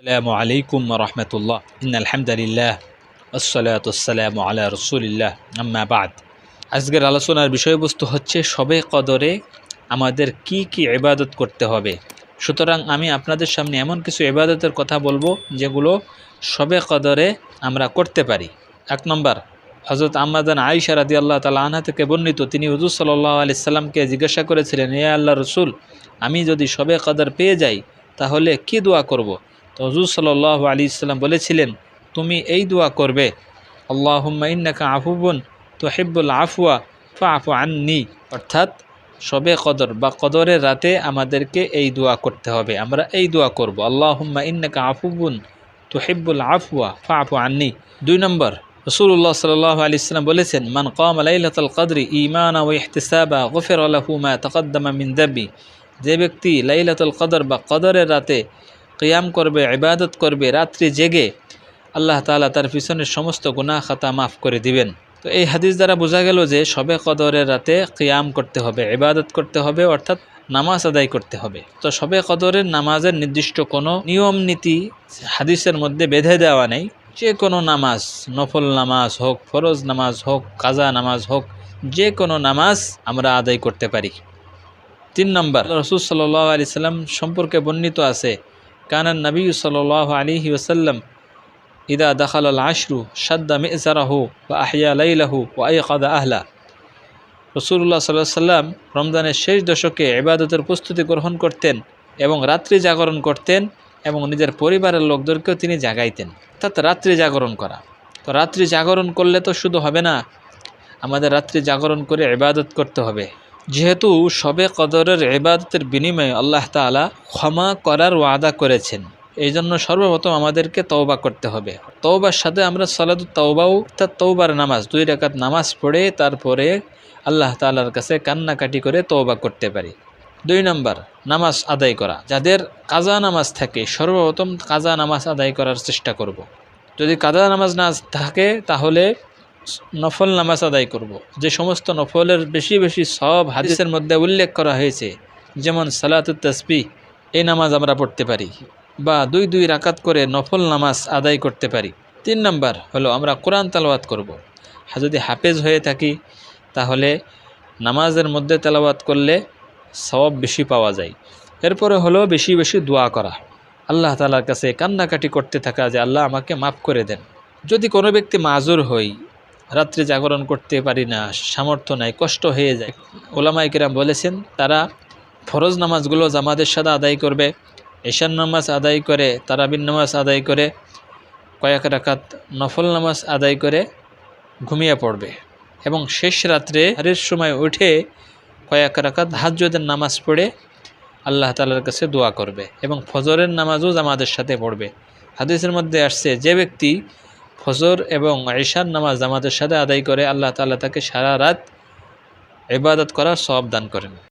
আসসালামু আলাইকুম রহমতুল্লাহ ইন আলহামদুলিল্লাহ আসসালাতাম আলা রসুলিল্লাহ আম্মা বাদ আজকের আলোচনার বিষয়বস্তু হচ্ছে সবে কদরে আমাদের কি কি ইবাদত করতে হবে। সুতরাং আমি আপনাদের সামনে এমন কিছু ইবাদতের কথা বলব যেগুলো সবে কদরে আমরা করতে পারি। এক নম্বর হজরত আম্মাদান আইসা রাদি আল্লাহ তালা আনহা থেকে বর্ণিত, তিনি হুজুর সাল্লাহ আলি সাল্লামকে জিজ্ঞাসা করেছিলেন, এ আল্লাহ রসুল, আমি যদি সবে কদর পেয়ে যাই, তাহলে কি দোয়া করব। তো হজুর সাল্লাহ আলী ইসলাম বলেছিলেন, তুমি এই দোয়া করবে, আল্লাহুম্মা ইন্নাকা আফুবুন তো হেব্বুল আফুয়া ফা আফু আননি। অর্থাৎ, সবে কদর বা কদরের রাতে আমাদেরকে এই দোয়া করতে হবে, আমরা এই দোয়া করব, আল্লাহুম্মা ইন্নাকা আফুবুন তো হেব্বুল আফুয়া ফা আফু আননি। দুই নম্বর রসুল্লাহ সাল্লাহ আলি ইসলাম বলেছেন, মান কম লাইলাতুল কদরি ইমানা ও ইহতিসাবা, গফির আল্লাহুমা তকদ্দমা মিন দাবি যে ব্যক্তি লাইলাতুল কদর বা কদরের রাতে কিয়াম করবে, ইবাদত করবে, রাত্রি জেগে আল্লাহ তালা তার পিছনের সমস্ত গুনাহ খাতা মাফ করে দিবেন। তো এই হাদিস দ্বারা বোঝা গেল যে সবে কদরের রাতে কিয়াম করতে হবে, ইবাদত করতে হবে, অর্থাৎ নামাজ আদায় করতে হবে। তো সবে কদরের নামাজের নির্দিষ্ট কোনো নিয়ম, নীতি হাদিসের মধ্যে বেঁধে দেওয়া নেই। যে কোনো নামাজ, নফল নামাজ হোক, ফরজ নামাজ হোক, কাজা নামাজ হোক, যে কোনো নামাজ আমরা আদায় করতে পারি। তিন নম্বর রসুল সাল্লাহ আলি সাল্লাম সম্পর্কে বর্ণিত আছে কানান নবী সাল্লাহ আলিহি ওসাল্লাম ইদা দখাল আল আশরু সাদ্দা মেজারাহু বা আহিয়া লাইলাহু ও আইকাদা আহলা রসুল্লাহ সাল্লাহ সাল্লাম রমজানের শেষ দশকে এবাদতের প্রস্তুতি গ্রহণ করতেন এবং রাত্রি জাগরণ করতেন এবং নিজের পরিবারের লোকদেরকেও তিনি জাগাইতেন। অর্থাৎ রাত্রি জাগরণ করা। তো রাত্রি জাগরণ করলে তো শুধু হবে না, আমাদের রাত্রি জাগরণ করে এবাদত করতে হবে। যেহেতু সবে কদরের এবাদতের বিনিময়ে আল্লাহ তালা ক্ষমা করার ওয়াদা করেছেন এই জন্য সর্বপ্রথম আমাদেরকে তওবা করতে হবে। তওবার সাথে আমরা সালাদু তওবাও, অর্থাৎ তওবার নামাজ, দুই রেখাত নামাজ পড়ে তারপরে আল্লাহ তালার কাছে কান্নাকাটি করে তওবা করতে পারি। দুই নম্বর, নামাজ আদায় করা। যাদের কাজা নামাজ থাকে, সর্বপ্রথম কাজা নামাজ আদায় করার চেষ্টা করব। যদি কাজা নামাজ না থাকে, তাহলে নফল নামাজ আদায় করব। যে সমস্ত নফলের বেশি বেশি সব হাদিসের মধ্যে উল্লেখ করা হয়েছে, যেমন সালাতুত তসবি এই নামাজ আমরা পড়তে পারি বা দুই দুই রাকাত করে নফল নামাজ আদায় করতে পারি তিন নম্বর হলো আমরা কোরআন তালাওয়াত করব। যদি হাফেজ হয়ে থাকি, তাহলে নামাজের মধ্যে তেলাওয়াত করলে সব বেশি পাওয়া যায় এরপরে হলো বেশি বেশি দোয়া করা আল্লাহ তালার কাছে কান্নাকাটি করতে থাকা যে, আল্লাহ আমাকে মাফ করে দেন যদি কোনো ব্যক্তি মাজুর হই রাত্রে জাগরণ করতে পারি না, সামর্থ্য নাই, কষ্ট হয়ে যায়। ওলামাই কিরাম বলেছেন, তারা ফরজ নামাজগুলো জামাতের সাথে আদায় করবে এশান নামাজ আদায় করে তারাবিন নামাজ আদায় করে, কয়েক রাকাত নফল নামাজ আদায় করে ঘুমিয়ে পড়বে এবং শেষ রাত্রে হারের সময় উঠে কয়েক রাকাত হাজ্যদের নামাজ পড়ে আল্লাহ তালার কাছে দোয়া করবে এবং ফজরের নামাজও জামাতের সাথে পড়বে। হাদিসের মধ্যে আসছে, যে ব্যক্তি ফজর এবং ঈশার নামাজ জামাতের সাথে আদায় করে আল্লাহ তালা তাকে সারা রাত এবাদত করার সব দান করেন।